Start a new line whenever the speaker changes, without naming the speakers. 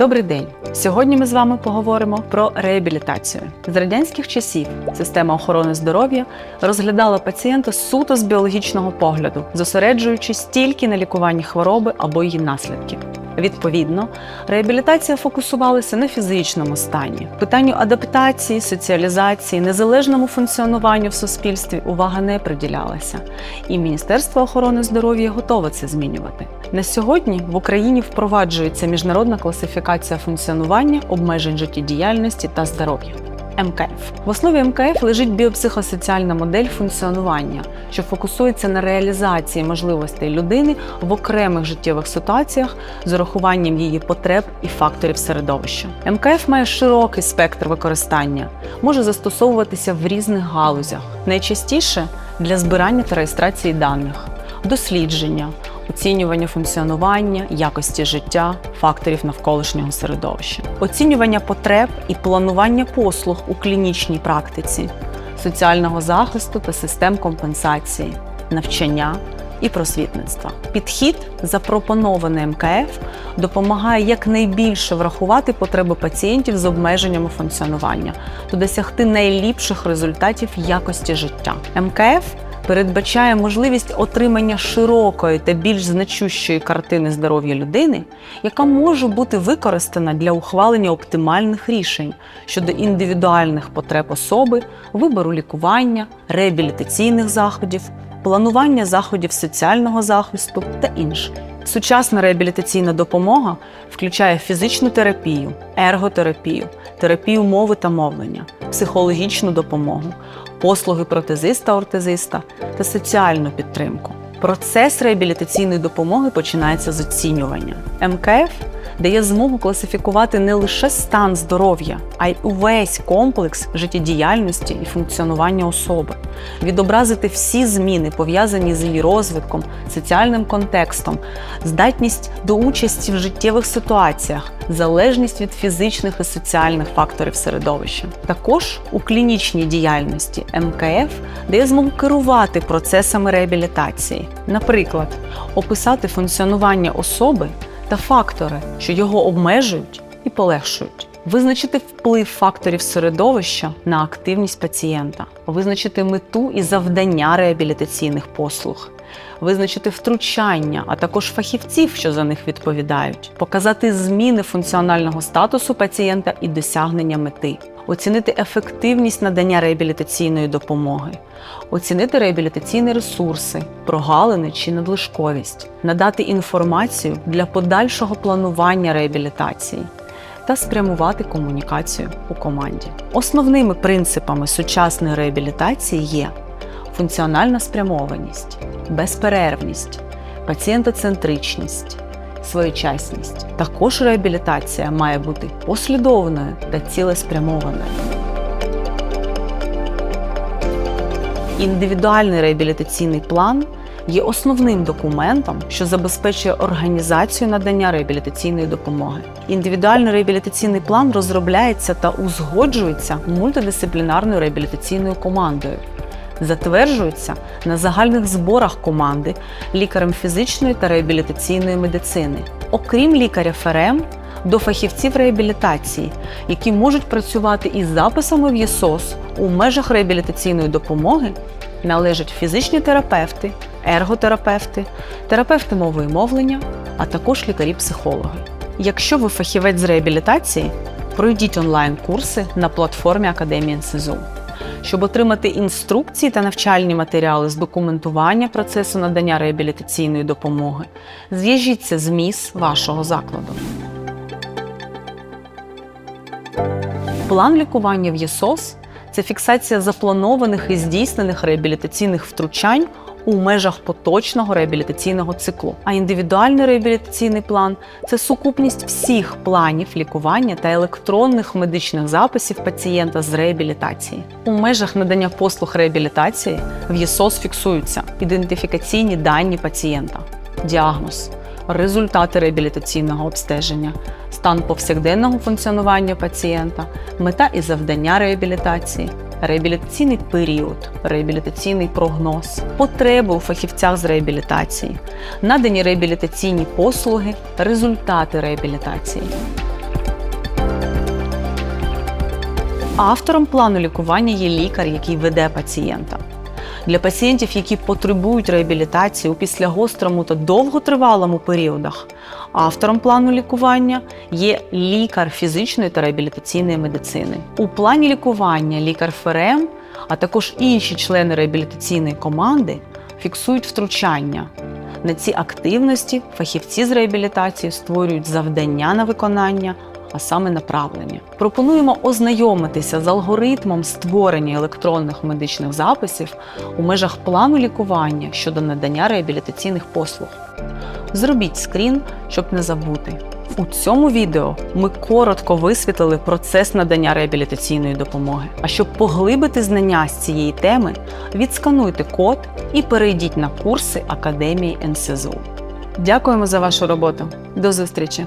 Добрий день! Сьогодні ми з вами поговоримо про реабілітацію. З радянських часів система охорони здоров'я розглядала пацієнта суто з біологічного погляду, зосереджуючись тільки на лікуванні хвороби або її наслідків. Відповідно, реабілітація фокусувалася на фізичному стані, питанню адаптації, соціалізації, незалежному функціонуванню в суспільстві увага не приділялася, і Міністерство охорони здоров'я готове це змінювати. На сьогодні в Україні впроваджується міжнародна класифікація функціонування, обмежень життєдіяльності та здоров'я. МКФ в основі МКФ лежить біопсихосоціальна модель функціонування, що фокусується на реалізації можливостей людини в окремих життєвих ситуаціях з урахуванням її потреб і факторів середовища. МКФ має широкий спектр використання, може застосовуватися в різних галузях, найчастіше для збирання та реєстрації даних, дослідження, оцінювання функціонування, якості життя, факторів навколишнього середовища, оцінювання потреб і планування послуг у клінічній практиці, соціального захисту та систем компенсації, навчання. І просвітництва. Підхід, запропонований МКФ, допомагає якнайбільше врахувати потреби пацієнтів з обмеженнями функціонування та досягти найліпших результатів якості життя. МКФ передбачає можливість отримання широкої та більш значущої картини здоров'я людини, яка може бути використана для ухвалення оптимальних рішень щодо індивідуальних потреб особи, вибору лікування, реабілітаційних заходів, планування заходів соціального захисту та інше. Сучасна реабілітаційна допомога включає фізичну терапію, ерготерапію, терапію мови та мовлення, психологічну допомогу, послуги протезиста-ортезиста та соціальну підтримку. Процес реабілітаційної допомоги починається з оцінювання. МКФ дає змогу класифікувати не лише стан здоров'я, а й увесь комплекс життєдіяльності і функціонування особи, відобразити всі зміни, пов'язані з її розвитком, соціальним контекстом, здатність до участі в життєвих ситуаціях, залежність від фізичних і соціальних факторів середовища. Також у клінічній діяльності МКФ дає змогу керувати процесами реабілітації, наприклад, описати функціонування особи та фактори, що його обмежують і полегшують. Визначити вплив факторів середовища на активність пацієнта, визначити мету і завдання реабілітаційних послуг, визначити втручання, а також фахівців, що за них відповідають, показати зміни функціонального статусу пацієнта і досягнення мети, оцінити ефективність надання реабілітаційної допомоги, оцінити реабілітаційні ресурси, прогалини чи надлишковість, надати інформацію для подальшого планування реабілітації. Та спрямувати комунікацію у команді. Основними принципами сучасної реабілітації є функціональна спрямованість, безперервність, пацієнтоцентричність, своєчасність. Також реабілітація має бути послідовною та цілеспрямованою. Індивідуальний реабілітаційний план є основним документом, що забезпечує організацію надання реабілітаційної допомоги. Індивідуальний реабілітаційний план розробляється та узгоджується мультидисциплінарною реабілітаційною командою. Затверджується на загальних зборах команди лікарем фізичної та реабілітаційної медицини, окрім лікаря ФРМ, до фахівців реабілітації, які можуть працювати із записами в ЄСОС у межах реабілітаційної допомоги, належать фізичні терапевти, ерготерапевти, терапевти мови і мовлення, а також лікарі-психологи. Якщо ви фахівець з реабілітації, пройдіть онлайн-курси на платформі Академії НСЗУ. Щоб отримати інструкції та навчальні матеріали з документування процесу надання реабілітаційної допомоги, зв'яжіться з МІС вашого закладу. План лікування в ЄСОС це фіксація запланованих і здійснених реабілітаційних втручань у межах поточного реабілітаційного циклу. А індивідуальний реабілітаційний план це сукупність всіх планів лікування та електронних медичних записів пацієнта з реабілітації. У межах надання послуг реабілітації в ЄСОС фіксуються ідентифікаційні дані пацієнта, діагноз, результати реабілітаційного обстеження, стан повсякденного функціонування пацієнта, мета і завдання реабілітації, реабілітаційний період, реабілітаційний прогноз, потреби у фахівцях з реабілітації, надані реабілітаційні послуги, результати реабілітації. Автором плану лікування є лікар, який веде пацієнта. Для пацієнтів, які потребують реабілітації у післягострому та довготривалому періодах, автором плану лікування є лікар фізичної та реабілітаційної медицини. У плані лікування лікар ФРМ, а також інші члени реабілітаційної команди фіксують втручання. На ці активності фахівці з реабілітації створюють завдання на виконання, а саме направлення. Пропонуємо ознайомитися з алгоритмом створення електронних медичних записів у межах плану лікування щодо надання реабілітаційних послуг. Зробіть скрін, щоб не забути. У цьому відео ми коротко висвітлили процес надання реабілітаційної допомоги. А щоб поглибити знання з цієї теми, відскануйте код і перейдіть на курси Академії НСЗУ. Дякуємо за вашу роботу. До зустрічі!